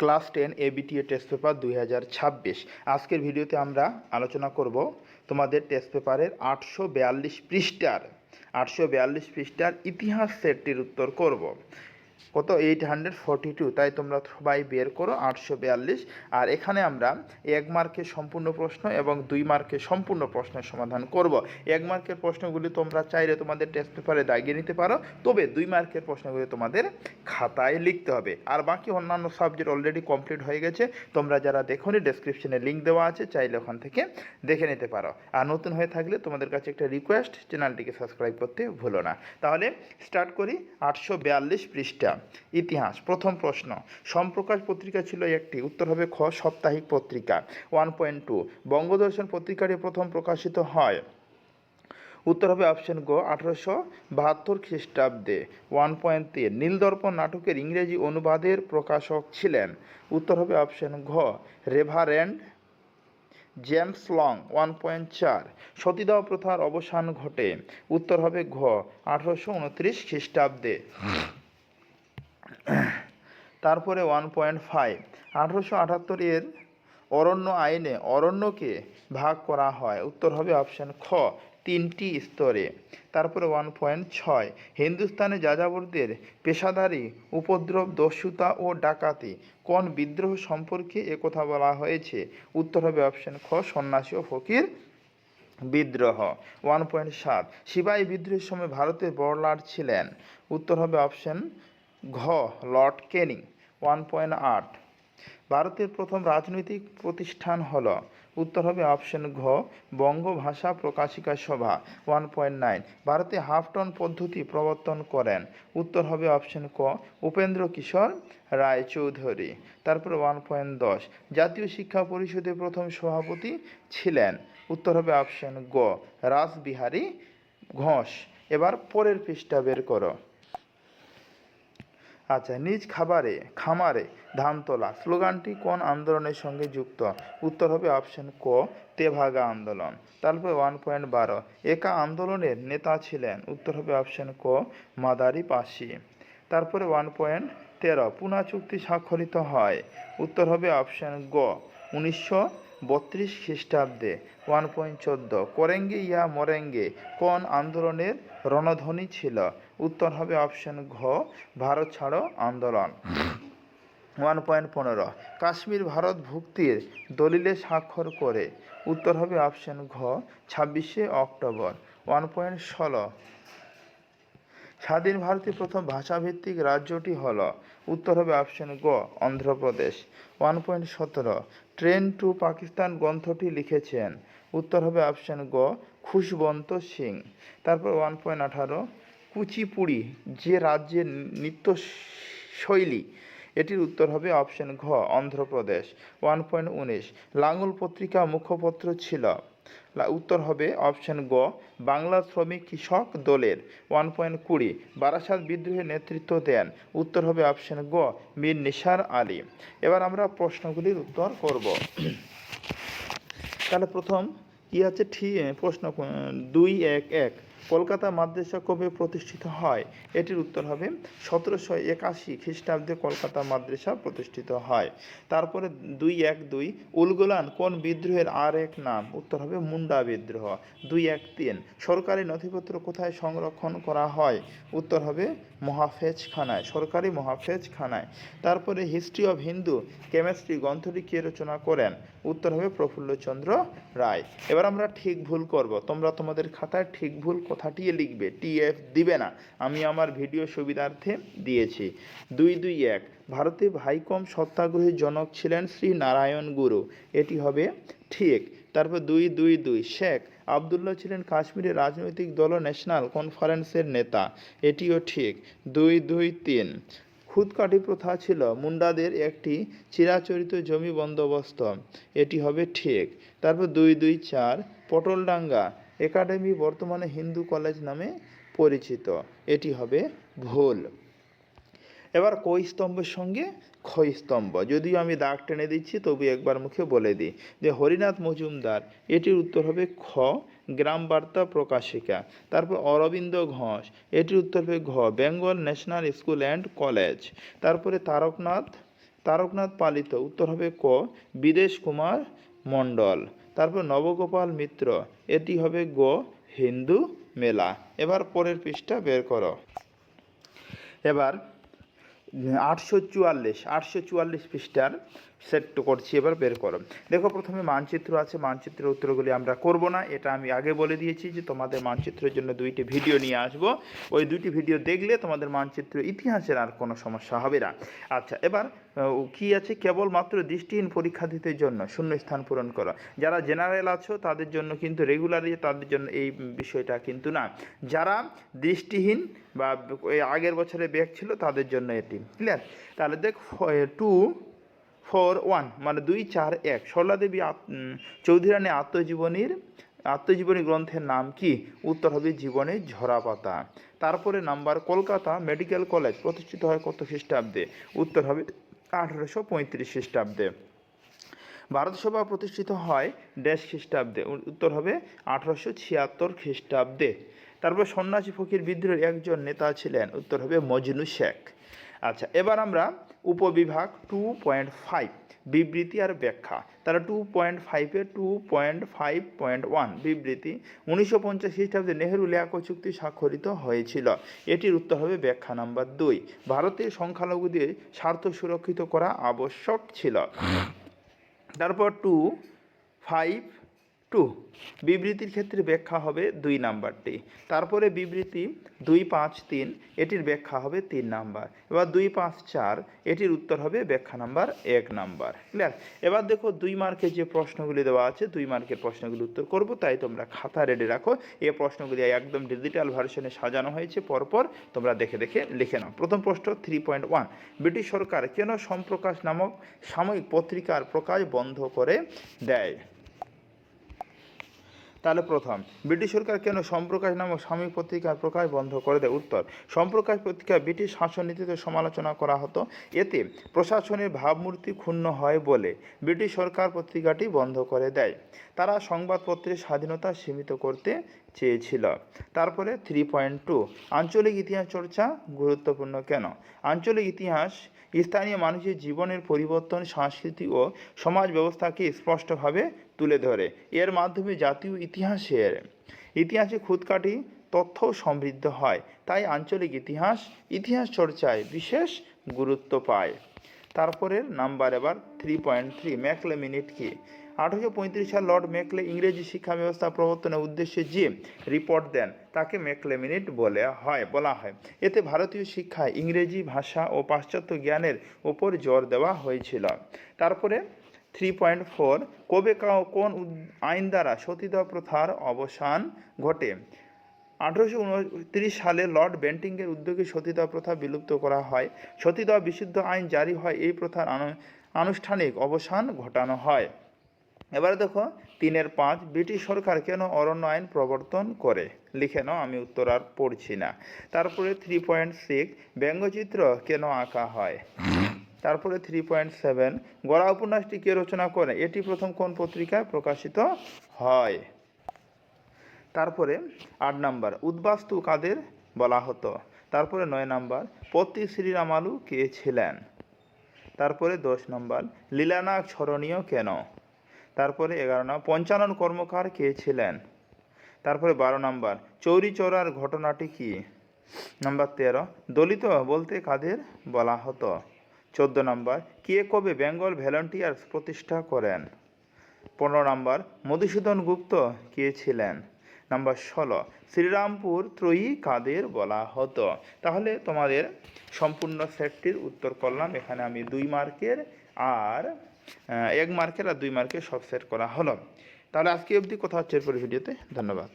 Class ten এ ABTA test paper দুই হাজার ছাব্বিশ। আজকের ভিডিওতে আমরা আলোচনা করব তোমাদের টেস্ট পেপারের আটশো বিয়াল্লিশ পৃষ্ঠার। আটশো বিয়াল্লিশ পৃষ্ঠার ইতিহাস সেটটির উত্তর করব। কত? এইট হান্ড্রেড ফর্টি টু তাই তোমরা সবাই বের করো, আটশো বিয়াল্লিশ। আর এখানে আমরা এক মার্কের সম্পূর্ণ প্রশ্ন এবং দুই মার্কের সম্পূর্ণ প্রশ্নের সমাধান করব। এক মার্কের প্রশ্নগুলি তোমরা চাইলে তোমাদের টেস্ট পেপারে দাগিয়ে নিতে পারো, তবে দুই মার্কের প্রশ্নগুলি তোমাদের খাতায় লিখতে হবে। আর বাকি অন্যান্য সাবজেক্ট অলরেডি কমপ্লিট হয়ে গেছে, তোমরা যারা দেখোনি ডেসক্রিপশনে লিঙ্ক দেওয়া আছে, চাইলে ওখান থেকে দেখে নিতে পারো। আর নতুন হয়ে থাকলে তোমাদের কাছে একটা রিকোয়েস্ট চ্যানেলটিকে সাবস্ক্রাইব করতে ভুলো না। তাহলে স্টার্ট করি, আটশো বিয়াল্লিশ পৃষ্ঠা ইতিহাস। প্রথম প্রশ্ন, সম্প্রকাশ পত্রিকা ছিল একটি, উত্তর হবে খ, সাপ্তাহিক পত্রিকা। ওয়ান পয়েন্ট টু বঙ্গদর্শন পত্রিকাটি প্রথম প্রকাশিত হয়। উত্তর হবে অপশন গো, আঠারোশো বাহাত্তর খ্রিস্টাব্দে। ওয়ান পয়েন্ট তিন নীলদর্পণ নাটকের ইংরেজি অনুবাদের প্রকাশক ছিলেন। উত্তর হবে অপশন ঘ, reverend James Long one point চার সতীদাহ প্রথার অবসান ঘটে। উত্তর হবে ঘ, আঠারোশো উনত্রিশ খ্রিস্টাব্দে। তারপরে ওয়ান পয়েন্ট ফাইভ আঠারোশো আটাত্তর এর অরণ্য আইনে অরণ্যকে ভাগ করা হয়। উত্তর হবে অপশান খ, তিনটি স্তরে। তারপরে ওয়ান পয়েন্ট ছয় হিন্দুস্তানে যাযাবরদের পেশাদারি উপদ্রব, দস্যুতা ও ডাকাতি কোন বিদ্রোহ সম্পর্কে একথা বলা হয়েছে? উত্তর হবে অপশান খ, সন্ন্যাসী ও ফকির বিদ্রোহ। ওয়ান পয়েন্ট সাত সিপাহী বিদ্রোহের সময় ভারতের বড়লাট ছিলেন। উত্তর হবে অপশন ঘ, লর্ড কেনিং ওয়ান পয়েন্ট আট ভারতের প্রথম রাজনৈতিক প্রতিষ্ঠান হল, উত্তর হবে অপশন ঘ, বঙ্গভাষা প্রকাশিকা সভা ওয়ান পয়েন্ট নাইন ভারতে হাফটন পদ্ধতি প্রবর্তন করেন, উত্তর হবে অপশন ক, উপেন্দ্র কিশোর রায়চৌধুরী। তারপর ওয়ান পয়েন্ট দশ। জাতীয় শিক্ষা পরিষদের প্রথম সভাপতি ছিলেন, উত্তর হবে অপশন গ, রাসবিহারী ঘোষ। এবার পরের পৃষ্ঠা বের করো। আচ্ছা নিজ খাবারে, খামারে ধান তোলা। স্লোগানটি কোন আন্দোলনের সঙ্গে যুক্ত? উত্তর হবে অপশন ক, তেভাগা আন্দোলন। তারপরে ওয়ান পয়েন্ট বারো, একা আন্দোলনের নেতা ছিলেন। উত্তর হবে অপশন ক, মাদারি পাশি তারপরে ওয়ান পয়েন্ট তেরো, পুনা চুক্তি স্বাক্ষরিত হয়। উত্তর হবে অপশন গ, উনিশশো বত্রিশ খ্রিস্টাব্দে ওয়ান পয়েন্ট চোদ্দ। করেঙ্গে ইয়া মরেঙ্গে, কোন আন্দোলনের রণধ্বনি ছিল? উত্তর হবে অপশন ঘ, ভারত ছাড়ো আন্দোলন। ওয়ান পয়েন্ট পনেরো। কাশ্মীর ভারত ভুক্তির দলিলে স্বাক্ষর করে। উত্তর হবে অপশন ঘ, ছাব্বিশে অক্টোবর। ওয়ান পয়েন্ট ষোলো। স্বাধীন ভারতের প্রথম ভাষাভিত্তিক রাজ্যটি হল, উত্তর হবে অপশন গ, অন্ধ্রপ্রদেশ। ওয়ান পয়েন্ট সতেরো। ট্রেন টু পাকিস্তান গ্রন্থটি লিখেছেন। উত্তর হবে অপশন গ, খুশবন্ত সিং। তারপর ওয়ান পয়েন্ট আঠারো, কুচিপুড়ি, যে রাজ্যের নৃত্য শৈলী এটির উত্তর হবে অপশন ঘ, অন্ধ্রপ্রদেশ। ওয়ান পয়েন্ট উনিশ লাঙ্গল পত্রিকা মুখপত্র ছিল। উত্তর হবে অপশন গ, বাংলা শ্রমিক কৃষক দলের ওয়ান পয়েন্ট কুড়ি, বারাসাত বিদ্রোহের নেতৃত্ব দেন। উত্তর হবে অপশন গ, মীর নিসার আলী। এবার আমরা প্রশ্নগুলির উত্তর করব। তাহলে প্রথম কি আছে? ঠিক প্রশ্ন দুই, এক এক। কলকাতা মাদ্রাসা কবে প্রতিষ্ঠিত হয়। এটির উত্তর হবে সতেরোশো একাশি খ্রিস্টাব্দে কলকাতা মাদ্রাসা প্রতিষ্ঠিত হয়। তারপরে দুই এক দুই উলগুলান কোন বিদ্রোহের আর এক নাম? উত্তর হবে মুন্ডা বিদ্রোহ। দুই এক তিন সরকারি নথিপত্র কোথায় সংরক্ষণ করা হয়? উত্তর হবে মহাফেজখানায়, সরকারি মহাফেজখানায়। তারপরে হিস্ট্রি অফ হিন্দু কেমিস্ট্রি গ্রন্থটি কে রচনা করেন? উত্তর হবে প্রফুল্লচন্দ্র রায়। এবার আমরা ঠিক ভুল করব। তোমরা তোমাদের খাতায় ঠিক ভুল কথাটি লিখবে টিএফ দিবে না। আমি আমার ভিডিও সুবিধার্থে দিয়েছি। দুই দুই এক। ভারতে ভাইকম সত্যাগ্রহের জনক ছিলেন শ্রী নারায়ণ গুরু। এটি হবে ঠিক। তারপর দুই দুই দুই। শেখ আবদুল্লাহ ছিলেন কাশ্মীরের রাজনৈতিক দল ন্যাশনাল কনফারেন্সের নেতা। এটিও ঠিক। দুই দুই তিন। খুদকাঠি প্রথা ছিল মুন্ডাদের একটি চিরাচরিত জমি বন্দোবস্ত। এটি হবে ঠিক। তারপর দুই দুই চার। পটলডাঙ্গা। একাডেমি বর্তমানে হিন্দু কলেজ নামে পরিচিত। এটি হবে ভুল। এবার কই স্তম্ভের সঙ্গে ক্ষয় স্তম্ভ যদিও আমি দাগ টেনে দিচ্ছি, তবু একবার মুখে বলে দিই যে হরিনাথ মজুমদার, এটির উত্তর হবে খ গ্রাম বার্তা প্রকাশিকা। তারপর অরবিন্দ ঘোষ, এটির উত্তর হবে ঘ, Bengal National School and College. তারপরে তারকনাথ তারকনাথ পালিত, উত্তর হবে ক, বিদেশ কুমার মণ্ডল। তারপর নবগোপাল মিত্র, এটি হবে গ হিন্দু মেলা। এবার পরের পৃষ্ঠা বের করো। এবার আটশো চুয়াল্লিশ আটশো চুয়াল্লিশ পৃষ্ঠার সেট করছি, এবার বের করো। দেখো প্রথমে মানচিত্র আছে, মানচিত্রের উত্তরগুলি আমরা করব না। এটা আমি আগে বলে দিয়েছি যে তোমাদের মানচিত্রের জন্য দুইটি ভিডিও নিয়ে আসব। ওই দুইটি ভিডিও দেখলে তোমাদের মানচিত্র ইতিহাসের আর কোনো সমস্যা হবে না। আচ্ছা এবার কি আছে? কেবলমাত্র দৃষ্টিহীন পরীক্ষার্থীদের জন্য শূন্য স্থান পূরণ করা। যারা জেনারেল আছো তাদের জন্য কিন্তু রেগুলারলি তাদের জন্য এই বিষয়টা কিন্তু না। যারা দৃষ্টিহীন বা আগের বছরে ব্যাগ ছিল তাদের জন্য এটি। ক্লিয়ার তাহলে দেখ টু ফোর ওয়ান মানে দুই চার এক। সরলা দেবী আত- উম, আত্মজীবনীর আত্মজীবনী গ্রন্থের নাম কি? উত্তর হবে জীবনের ঝরা পাতা। তারপরে নাম্বার কলকাতা মেডিকেল কলেজ প্রতিষ্ঠিত হয় কত খ্রিস্টাব্দে? উত্তর হবে আঠারোশো পঁয়ত্রিশ খ্রিস্টাব্দে। ভারত সভা প্রতিষ্ঠিত হয় দেশ খ্রিস্টাব্দে। উত্তর হবে আঠারোশো ছিয়াত্তর খ্রিস্টাব্দে। তারপর সন্ন্যাসী ফকির বিদ্রোহের একজন নেতা ছিলেন, উত্তর হবে মজনু শেখ। আচ্ছা এবার আমরা উপবিভাগ টু পয়েন্ট ফাইভ বিবৃতি আর ব্যাখ্যা। তারা টু পয়েন্ট ফাইভে two point five point one বিবৃতি উনিশশো পঞ্চাশ খ্রিস্টাব্দে নেহেরু লিয়াকত চুক্তি স্বাক্ষরিত হয়েছিল। এটির উত্তর হবে ব্যাখ্যা নাম্বার দুই। ভারতের সংখ্যালঘুদের স্বার্থ সুরক্ষিত করা আবশ্যক ছিল। তারপর টু ফাইভ টু, বিবৃতির ক্ষেত্রে ব্যাখ্যা হবে দুই নাম্বারটি। তারপরে বিবৃতি দুই পাঁচ তিন, এটির ব্যাখ্যা হবে তিন নাম্বার। এবার দুই পাঁচ চার, এটির উত্তর হবে ব্যাখ্যা নাম্বার এক নাম্বার। ক্লিয়ার? এবার দেখো দুই মার্কের যে প্রশ্নগুলি দেওয়া আছে, দুই মার্কের প্রশ্নগুলি উত্তর করব, তাই তোমরা খাতা রেডি রাখো। এই প্রশ্নগুলি একদম ডিজিটাল ভার্সনে সাজানো হয়েছে, পরপর তোমরা দেখে দেখে লিখে নাও। প্রথম প্রশ্ন থ্রি পয়েন্ট ওয়ান ব্রিটিশ সরকার কেন সম্প্রকাশ নামক সাময়িক পত্রিকার প্রকাশ বন্ধ করে দেয়? তাহলে প্রথম, ব্রিটিশ সরকার কেন সম্প্রকাশ নামক সাময়িক পত্রিকার প্রকাশ বন্ধ করে দেয়? উত্তর, সম্প্রকাশ পত্রিকা ব্রিটিশ শাসননীতিতে সমালোচনা করা হতো। এতে প্রশাসনের ভাবমূর্তি ক্ষুণ্ণ হয় বলে ব্রিটিশ সরকার পত্রিকাটি বন্ধ করে দেয়। তারা সংবাদপত্রের স্বাধীনতা সীমিত করতে চেয়েছিল। তারপরে থ্রি পয়েন্ট টু আঞ্চলিক ইতিহাস চর্চা গুরুত্বপূর্ণ কেন? আঞ্চলিক ইতিহাস স্থানীয় মানুষের জীবনের পরিবর্তন, সংস্কৃতি ও সমাজ ব্যবস্থাকে স্পষ্টভাবে তুলে ধরে। এর মাধ্যমে জাতীয় ইতিহাসের ইতিহাসে খুদকাটি তথ্য সমৃদ্ধ হয়। তাই আঞ্চলিক ইতিহাস ইতিহাস চর্চায় বিশেষ গুরুত্ব পায়। তারপরের নাম্বার এবার three point three Macaulay minute কি আঠারোশো পঁয়ত্রিশ সাল লর্ড মেকলে ইংরেজি শিক্ষা ব্যবস্থা প্রবর্তনের উদ্দেশ্যে যে রিপোর্ট দেন, তাকে মেকলে মিনিট বলে হয়, বলা হয়। এতে ভারতীয় শিক্ষায় ইংরেজি ভাষা ও পাশ্চাত্য জ্ঞানের ওপর জোর দেওয়া হয়েছিল। তারপরে থ্রি পয়েন্ট ফোর কবে কোন আইন দ্বারা সতীদাহ প্রথার অবসান ঘটে? আঠারোশো উনত্রিশ সালে লর্ড বেন্টিংয়ের উদ্যোগে সতীদাহ প্রথা বিলুপ্ত করা হয়। সতীদাহ বিশুদ্ধ আইন জারি হয়, এই প্রথার আনু- আনুষ্ঠানিক অবসান ঘটানো হয়। এবারে দেখো, তিনের পাঁচ, ব্রিটিশ সরকার কেন অরণ্য আইন প্রবর্তন করে? লিখে নাও, আমি উত্তর আর পড়ছি না। তারপরে থ্রি পয়েন্ট সিক্স ব্যঙ্গচিত্র কেন আঁকা হয়? তারপরে থ্রি পয়েন্ট সেভেন গড়া উপন্যাসটি কে রচনা করে? এটি প্রথম কোন পত্রিকায় প্রকাশিত হয়? তারপরে আট নাম্বার, উদ্বাস্তু কাদের বলা হতো? তারপরে নয় নাম্বার পতি শ্রীরামালু কে ছিলেন? তারপরে দশ নম্বর, লীলানাগ স্মরণীয় কেন? তারপরে এগারো নম্বর, পঞ্চানন কর্মকার কে ছিলেন? তারপরে বারো নম্বর চৌরি চৌরার ঘটনাটি কি? নাম্বার তেরো, দলিত বলতে কাদের বলা হতো? চোদ্দ নম্বর, কে কবে বেঙ্গল ভ্যালেন্টিয়ার্স প্রতিষ্ঠা করেন? পনেরো নম্বর, মধুসূদন গুপ্ত কে ছিলেন? নাম্বার ষোলো, শ্রীরামপুর ত্রয়ী কাদের বলা হতো? তাহলে তোমাদের সম্পূর্ণ সেটটির উত্তর করলাম। এখানে আমি দুই মার্কের আর এক মার্কের আর দুই মার্কের সব সেট করা হলো। তাহলে আজকে অবধি, কথা হচ্ছে এরপরে ভিডিওতে। ধন্যবাদ।